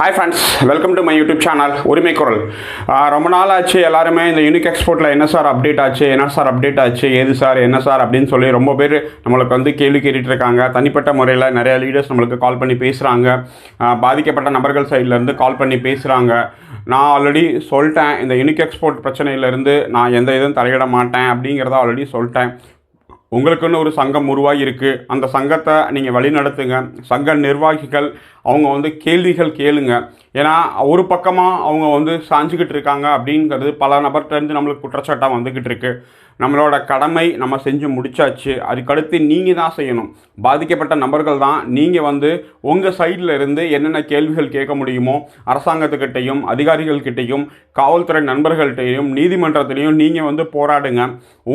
Hi friends welcome to my YouTube channel உரிமை குரல் ரொம்ப நாள் ஆச்சு எல்லாருமே இந்த யூனிக் எக்ஸ்போர்ட்டில் என்ன சார் அப்டேட் ஆச்சு என்ன சார் அப்டேட் ஆச்சு ஏது சார் என்ன சார் அப்படின்னு சொல்லி ரொம்ப பேர் நம்மளுக்கு வந்து கேள்வி கேட்டுட்டு இருக்காங்க தனிப்பட்ட முறையில் நிறைய லீடர்ஸ் நம்மளுக்கு கால் பண்ணி பேசுகிறாங்க பாதிக்கப்பட்ட நபர்கள் சைட்லேருந்து கால் பண்ணி பேசுகிறாங்க நான் ஆல்ரெடி சொல்லிட்டேன் இந்த யூனிக் எக்ஸ்போர்ட் பிரச்சனையிலேருந்து நான் எந்த இதுவும் தலையிட மாட்டேன் அப்படிங்கிறத ஆல்ரெடி சொல்லிட்டேன். உங்களுக்குன்னு ஒரு சங்கம் உருவாகிருக்கு அந்த சங்கத்தை நீங்கள் வழிநடத்துங்க. சங்க நிர்வாகிகள் அவங்க வந்து கேள்விகள் கேளுங்க. ஏன்னா ஒரு பக்கமாக அவங்க வந்து சாஞ்சுக்கிட்டு இருக்காங்க அப்படிங்கிறது பல நபர்கிட்டருந்து நம்மளுக்கு குற்றச்சாட்டாக வந்துக்கிட்டு இருக்குது நம்மளோட கடமை நம்ம செஞ்சு முடிச்சாச்சு. அதுக்கடுத்து நீங்கள் தான் செய்யணும். பாதிக்கப்பட்ட நபர்கள் தான் நீங்கள் வந்து உங்கள் சைடில் இருந்து என்னென்ன கேள்விகள் கேட்க முடியுமோ அரசாங்கத்துக்கிட்டையும் அதிகாரிகள்கிட்டையும் காவல்துறை நண்பர்கள்ட்டையும் நீதிமன்றத்திலையும் நீங்கள் வந்து போராடுங்க.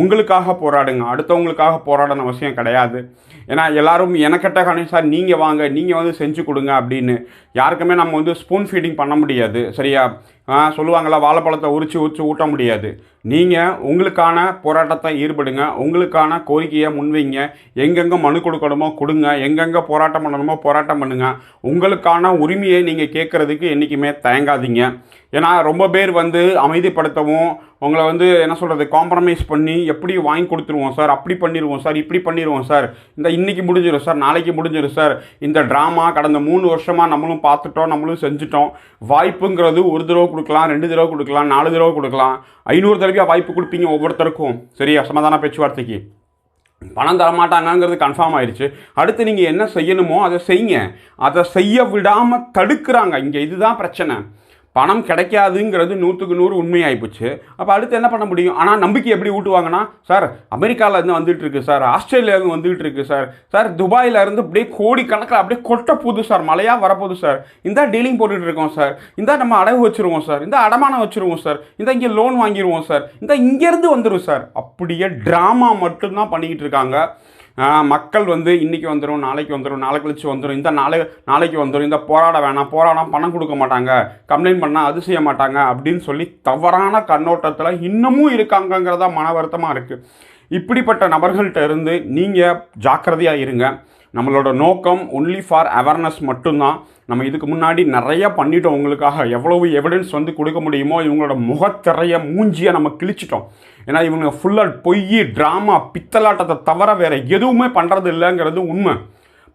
உங்களுக்காக போராடுங்க. அடுத்தவங்களுக்காக போராடணும் அவசியம் கிடையாது. ஏன்னா எல்லோரும் எனக்கிட்ட காணி சார் நீங்கள் வாங்க. நீங்கள் வந்து செஞ்சு கொடுங்க அப்படின்னு யாருக்குமே நம்ம வந்து ஸ்பூன் ஃபீடிங் பண்ண முடியாது. சரியா? சொல்லுவாங்களா வாழைப்பழத்தை உரிச்சு உரிச்சு ஊட்ட முடியாது. நீங்கள் உங்களுக்கான போராட்டத்தை ஈடுபடுங்க. உங்களுக்கான கோரிக்கையை முன்வைங்க. எங்கெங்கே மனு கொடுக்கணுமோ கொடுங்க. எங்கெங்கே போராட்டம் பண்ணணுமோ போராட்டம் பண்ணுங்க. உங்களுக்கான உரிமையை நீங்கள் கேட்குறதுக்கு என்றைக்குமே தயங்காதீங்க. ஏன்னா ரொம்ப பேர் வந்து அமைதிப்படுத்தவும் உங்களை வந்து என்ன சொல்கிறது காம்ப்ரமைஸ் பண்ணி எப்படி வாங்கி கொடுத்துருவோம் சார் அப்படி பண்ணிடுவோம் சார் இப்படி பண்ணிடுவோம் சார். இந்த இன்றைக்கி முடிஞ்சிடும் சார் நாளைக்கு முடிஞ்சிடும் சார். இந்த ட்ராமா கடந்த மூணு வருஷமாக நம்மளும் பார்த்துட்டோம் நம்மளும் செஞ்சுட்டோம். வாய்ப்புங்கிறது ஒரு தடவை கொடுக்கலாம் ரெண்டு தடவை கொடுக்கலாம் நாலு தடவை கொடுக்கலாம். ஐநூறு தடவையாக வாய்ப்பு கொடுப்பீங்க ஒவ்வொருத்தருக்கும். சரியா? சமாதான பேச்சுவார்த்தைக்கு. பணம் தரமாட்டாங்கிறது கன்ஃபார்ம் ஆயிடுச்சு அடுத்து நீங்கள் என்ன செய்யணுமோ அதை செய்யுங்க. அதை செய்ய விடாமல் தடுக்கிறாங்க. இங்கே இதுதான் பிரச்சனை. பணம் கிடைக்காதுங்கிறது நூற்றுக்கு நூறு உண்மையாகிப்போச்சு அப்போ அடுத்து என்ன பண்ண முடியும்? ஆனால் நம்பிக்கை எப்படி ஊட்டுவாங்கன்னா சார் அமெரிக்காவில் இருந்து இருக்கு சார். ஆஸ்திரேலியாவிலேருந்து வந்துகிட்டு இருக்கு சார். சார் துபாயிலேருந்து அப்படியே கோடி கணக்கில் அப்படியே கொட்ட போகுது சார். மழையாக வரப்போகுது சார். இந்த டீலிங் போட்டுட்டு இருக்கோம் சார். இந்த நம்ம அடகு வச்சுருவோம் சார். இந்த அடமானம் வச்சிருவோம் சார். இந்த இங்கே லோன் வாங்கிடுவோம் சார். இந்த இங்கேருந்து வந்துடும் சார். அப்படியே ட்ராமா மட்டும்தான் பண்ணிக்கிட்டு இருக்காங்க. மக்கள் வந்து இன்னைக்கு வந்துடும் நாளைக்கு வந்துடும் நாளை கழிச்சு வந்துடும் இந்த நாளை நாளைக்கு வந்துடும் இந்த போராட வேணாம் போராடம் பணம் கொடுக்க மாட்டாங்க. கம்ப்ளைண்ட் பண்ணால் அது செய்ய மாட்டாங்க அப்படின்னு சொல்லி தவறான கண்ணோட்டத்தில் இன்னமும் இருக்காங்கங்கிறதா மன வருத்தமாக இருக்குது இப்படிப்பட்ட நபர்கள்ட்ட இருந்து நீங்கள் ஜாக்கிரதையாக இருங்க. நம்மளோட நோக்கம் ஒன்லி ஃபார் அவேர்னஸ் மட்டும்தான். நம்ம இதுக்கு முன்னாடி நிறைய பண்ணிட்டோம் உங்களுக்காக. எவ்வளவு எவிடன்ஸ் வந்து கொடுக்க முடியுமோ இவங்களோட முகத்திரைய மூஞ்சியை நம்ம கிழிச்சிட்டோம். ஏன்னா இவங்க ஃபுல்லாக பொய் ட்ராமா பித்தலாட்டத்தை தவிர வேறு எதுவுமே பண்ணுறது இல்லைங்கிறது உண்மை.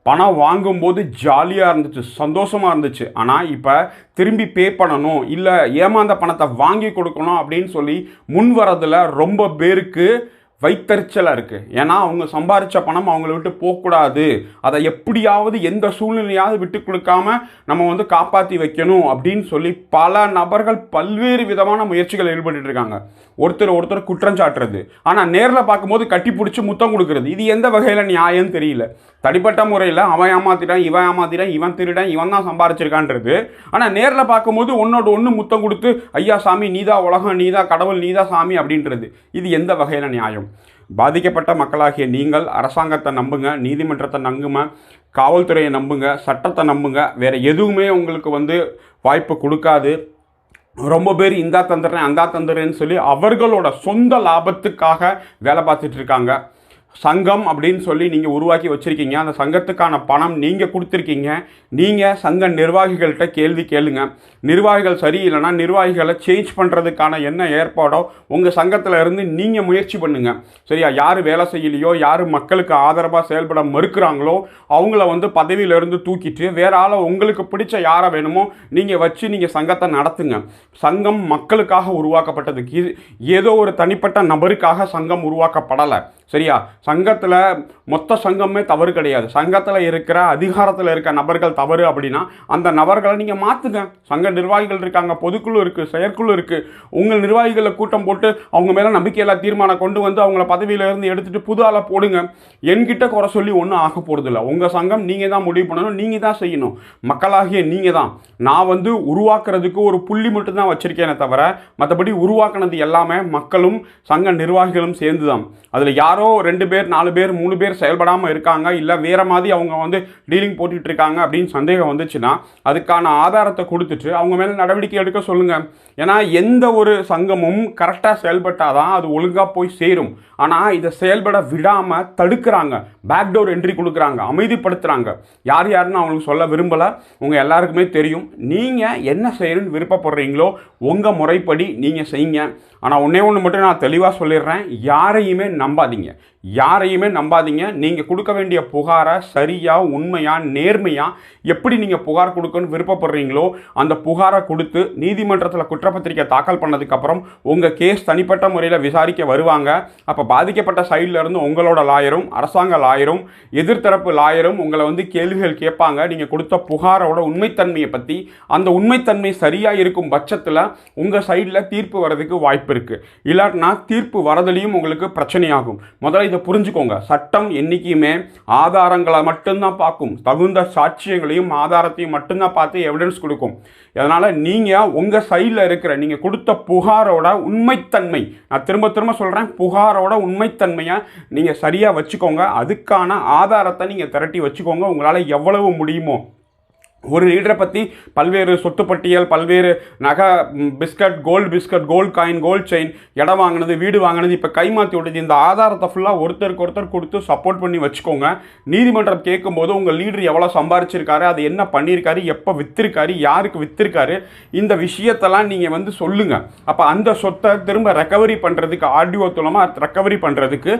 பணம் வாங்கும்போது ஜாலியாக இருந்துச்சு சந்தோஷமாக இருந்துச்சு. ஆனால் இப்போ திரும்பி பே பண்ணணும் இல்லை ஏமாந்த பணத்தை வாங்கி கொடுக்கணும் அப்படின்னு சொல்லி முன் வரதில் ரொம்ப பேருக்கு வைத்தறிச்சலாக இருக்குது ஏன்னா அவங்க சம்பாரித்த பணம் அவங்கள விட்டு போகக்கூடாது அதை எப்படியாவது எந்த சூழ்நிலையாவது விட்டு கொடுக்காம நம்ம வந்து காப்பாற்றி வைக்கணும் அப்படின்னு சொல்லி பல நபர்கள் பல்வேறு விதமான முயற்சிகள் ஈடுபட்டு இருக்காங்க. ஒருத்தர் ஒருத்தர் குற்றம் சாட்டுறது. ஆனால் நேரில் பார்க்கும்போது கட்டி பிடிச்சி முத்தம் கொடுக்குறது. இது எந்த வகையில் நியாயம் தெரியல. தனிப்பட்ட முறையில் அவன் ஏமாத்திட்டான் இவன் ஏமாத்திட்டான் இவன் திருடன் இவன் தான் சம்பாரிச்சிருக்கான்றது. ஆனால் நேரில் பார்க்கும்போது ஒன்னோட ஒன்று முத்தம் கொடுத்து ஐயா சாமி நீதா உலகம் நீதா கடவுள் நீதா சாமி அப்படின்றது. இது எந்த வகையில் நியாயம்? பாதிக்கப்பட்ட மக்களாகிய நீங்கள் அரசாங்கத்தை நம்புங்க நீதிமன்றத்தை நம்புங்க காவல்துறையை நம்புங்க சட்டத்தை நம்புங்க. வேறு எதுவுமே உங்களுக்கு வந்து வாய்ப்பு கொடுக்காது. ரொம்ப பேர் இந்தா தந்துடுறேன் அந்தா தந்துடுறேன்னு சொல்லி அவர்களோட சொந்த லாபத்துக்காக வேலை பார்த்துட்டு இருக்காங்க. சங்கம் அப்படின்னு சொல்லி நீங்கள் உருவாக்கி வச்சுருக்கீங்க. அந்த சங்கத்துக்கான பணம் நீங்கள் கொடுத்துருக்கீங்க. நீங்கள் சங்க நிர்வாகிகள்கிட்ட கேள்வி கேளுங்க. நிர்வாகிகள் சரியில்லைன்னா நிர்வாகிகளை சேஞ்ச் பண்ணுறதுக்கான என்ன ஏற்பாடோ உங்கள் சங்கத்தில் இருந்து நீங்கள் முயற்சி பண்ணுங்கள் சரியா? யார் வேலை செய்யலையோ யார் மக்களுக்கு ஆதரவாக செயல்பட மறுக்கிறாங்களோ அவங்கள வந்து பதவியிலிருந்து தூக்கிட்டு வேற ஆளை உங்களுக்கு பிடிச்ச யாரை வேணுமோ நீங்கள் வச்சு நீங்கள் சங்கத்தை நடத்துங்க. சங்கம் மக்களுக்காக உருவாக்கப்பட்டதுக்கு ஏதோ ஒரு தனிப்பட்ட நபருக்காக சங்கம் உருவாக்கப்படலை. சரியா? சங்கத்தில் மொத்த சங்கமே தவறு கிடையாது. சங்கத்தில் இருக்கிற அதிகாரத்தில் இருக்க நபர்கள் தவறு அப்படின்னா அந்த நபர்களை நீங்கள் மாற்றுங்க சங்க நிர்வாகிகள் இருக்காங்க பொதுக்குழு இருக்குது செயற்குழு இருக்குது உங்கள் நிர்வாகிகளை கூட்டம் போட்டு அவங்க மேலே நம்பிக்கையெல்லாம் தீர்மானம் கொண்டு வந்து அவங்கள பதவியிலேருந்து எடுத்துகிட்டு புது ஆளை போடுங்க. என்கிட்ட குறை சொல்லி ஒன்றும் ஆக போகிறதில்ல உங்கள் சங்கம் நீங்கள் தான் முடிவு பண்ணணும் நீங்கள் தான் செய்யணும். மக்களாகிய நீங்கள் தான். நான் வந்து உருவாக்குறதுக்கு ஒரு புள்ளி மட்டும் தான் வச்சுருக்கேனே தவிர மற்றபடி உருவாக்குனது எல்லாமே மக்களும் சங்க நிர்வாகிகளும் சேர்ந்து தான் அதில் யாரும் யாரோ ரெண்டு பேர் நாலு பேர் மூணு பேர் செயல்படாமல் இருக்காங்க இல்லை வேறு மாதிரி அவங்க வந்து டீலிங் போட்டுட்டு இருக்காங்க அப்படின்னு சந்தேகம் வந்துச்சுன்னா அதுக்கான ஆதாரத்தை கொடுத்துட்டு அவங்க மேலே நடவடிக்கை எடுக்க சொல்லுங்கள் ஏன்னா எந்த ஒரு சங்கமும் கரெக்டாக செயல்பட்டால் தான் அது ஒழுங்காக போய் சேரும். ஆனால் இதை செயல்பட விடாமல் தடுக்கிறாங்க. பேக்டோர் என்ட்ரி கொடுக்குறாங்க அமைதிப்படுத்துகிறாங்க யார் யாருன்னு அவங்களுக்கு சொல்ல விரும்பலை. உங்கள் எல்லாருக்குமே தெரியும். நீங்கள் என்ன செய்யணும்னு விருப்பப்படுறீங்களோ உங்கள் முறைப்படி நீங்கள் செய்யுங்க. ஆனால் ஒன்றே ஒன்று மட்டும் நான் தெளிவாக சொல்லிடுறேன். யாரையுமே நம்பாதீங்க. here. யாரையுமே நம்பாதீங்க. நீங்கள் கொடுக்க வேண்டிய புகாரை சரியாக உண்மையாக நேர்மையாக எப்படி நீங்கள் புகார் கொடுக்கணும்னு விருப்பப்படுறீங்களோ அந்த புகாரை கொடுத்து நீதிமன்றத்தில் குற்றப்பத்திரிக்கை தாக்கல் பண்ணதுக்கப்புறம் உங்கள் கேஸ் தனிப்பட்ட முறையில் விசாரிக்க வருவாங்க. அப்போ பாதிக்கப்பட்ட சைடில் இருந்து உங்களோட லாயரும் அரசாங்க லாயரும் எதிர்த்தரப்பு லாயரும் உங்களை வந்து கேள்விகள் கேட்பாங்க. நீங்கள் கொடுத்த புகாரோட உண்மைத்தன்மையை பற்றி அந்த உண்மைத்தன்மை சரியாக இருக்கும் பட்சத்தில் உங்கள் சைடில் தீர்ப்பு வரதுக்கு வாய்ப்பு இருக்குது இல்லாட்டினா தீர்ப்பு வரதுலேயும் உங்களுக்கு பிரச்சனையாகும். முதல்ல இதை புரிஞ்சுக்கோங்க. சட்டம் என்றைக்குமே ஆதாரங்களை மட்டும்தான் பார்க்கும். தகுந்த சாட்சியங்களையும் ஆதாரத்தையும் மட்டும்தான் பார்த்து எவிடன்ஸ் கொடுக்கும். அதனால் நீங்கள் உங்கள் சைடில் இருக்கிற நீங்கள் கொடுத்த புகாரோட உண்மைத்தன்மை நான் திரும்ப திரும்ப சொல்கிறேன் புகாரோட உண்மைத்தன்மையை நீங்கள் சரியாக வச்சுக்கோங்க. அதுக்கான ஆதாரத்தை நீங்கள் திரட்டி வச்சுக்கோங்க. உங்களால் எவ்வளவு முடியுமோ. ஒரு லீடரை பற்றி பல்வேறு சொத்து பட்டியல் பல்வேறு நகை biscuit gold biscuit gold coin gold chain இடம் வாங்கினது வீடு வாங்கினது இப்போ கைமாற்றி விட்டது. இந்த ஆதாரத்தை ஃபுல்லாக ஒருத்தருக்கு ஒருத்தர் கொடுத்து சப்போர்ட் பண்ணி வச்சுக்கோங்க. நீதிமன்றம் கேட்கும்போது உங்கள் லீடர் எவ்வளோ சம்பாரிச்சிருக்காரு அது என்ன பண்ணியிருக்காரு எப்போ விற்றுருக்காரு யாருக்கு விற்றுருக்காரு இந்த விஷயத்தெல்லாம் நீங்கள் வந்து சொல்லுங்கள் அப்போ அந்த சொத்தை திரும்ப ரெக்கவரி பண்ணுறதுக்கு ஆர்டிஓ மூலமாக ரெக்கவரி பண்ணுறதுக்கு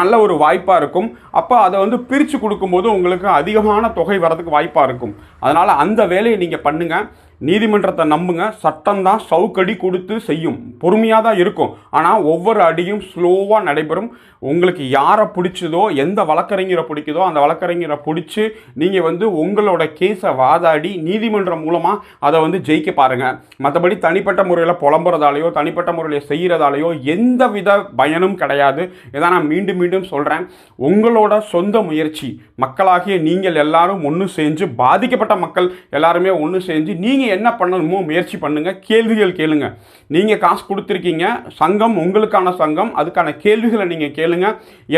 நல்ல ஒரு வாய்ப்பாக இருக்கும். அப்போ அதை வந்து பிரித்து கொடுக்கும்போது உங்களுக்கு அதிகமான தொகை வரதுக்கு வாய்ப்பாக இருக்கும். அதனால் அந்த வேலையை நீங்கள் பண்ணுங்கள் நீதிமன்றத்தை நம்புங்க. சட்டம் தான் சவுக்கடி கொடுத்து செய்யும். பொறுமையாக தான் இருக்கும். ஆனால் ஒவ்வொரு அடியும் ஸ்லோவாக நடைபெறும். உங்களுக்கு யாரை பிடிச்சதோ எந்த வழக்கறிஞரை பிடிக்குதோ அந்த வழக்கறிஞரை பிடிச்சி நீங்கள் வந்து உங்களோட கேஸை வாதாடி நீதிமன்றம் மூலமாக அதை வந்து ஜெயிக்க பாருங்கள் மற்றபடி தனிப்பட்ட முறையில் புலம்புறதாலேயோ தனிப்பட்ட முறையில் செய்கிறதாலேயோ எந்த வித பயனும் கிடையாது. இதை நான் மீண்டும் மீண்டும் சொல்கிறேன் உங்களோட சொந்த முயற்சி மக்களாகிய நீங்கள் எல்லாரும் ஒன்று செஞ்சு பாதிக்கப்பட்ட மக்கள் எல்லாருமே ஒன்று செஞ்சு நீங்கள் என்ன பண்ணணுமோ முயற்சி பண்ணுங்க கேள்விகள் கேளுங்க. நீங்கள் காசு கொடுத்துருக்கீங்க சங்கம் உங்களுக்கான சங்கம் அதுக்கான கேள்விகளை நீங்கள் கேளுங்க.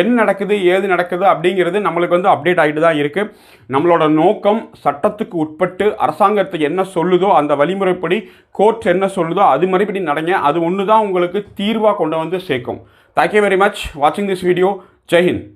என்ன நடக்குது ஏது நடக்குது அப்படிங்கிறது நம்மளுக்கு வந்து அப்டேட் ஆகிட்டு தான் இருக்குது நம்மளோட நோக்கம் சட்டத்துக்கு உட்பட்டு அரசாங்கத்தை என்ன சொல்லுதோ அந்த வழிமுறைப்படி கோர்ட் என்ன சொல்லுதோ அது முறைப்படி நடங்க. அது ஒன்று தான் உங்களுக்கு தீர்வாக கொண்டு வந்து சேர்க்கும். தேங்க்யூ வெரி மச் வாட்சிங் திஸ் வீடியோ ஜெய்ஹிந்த்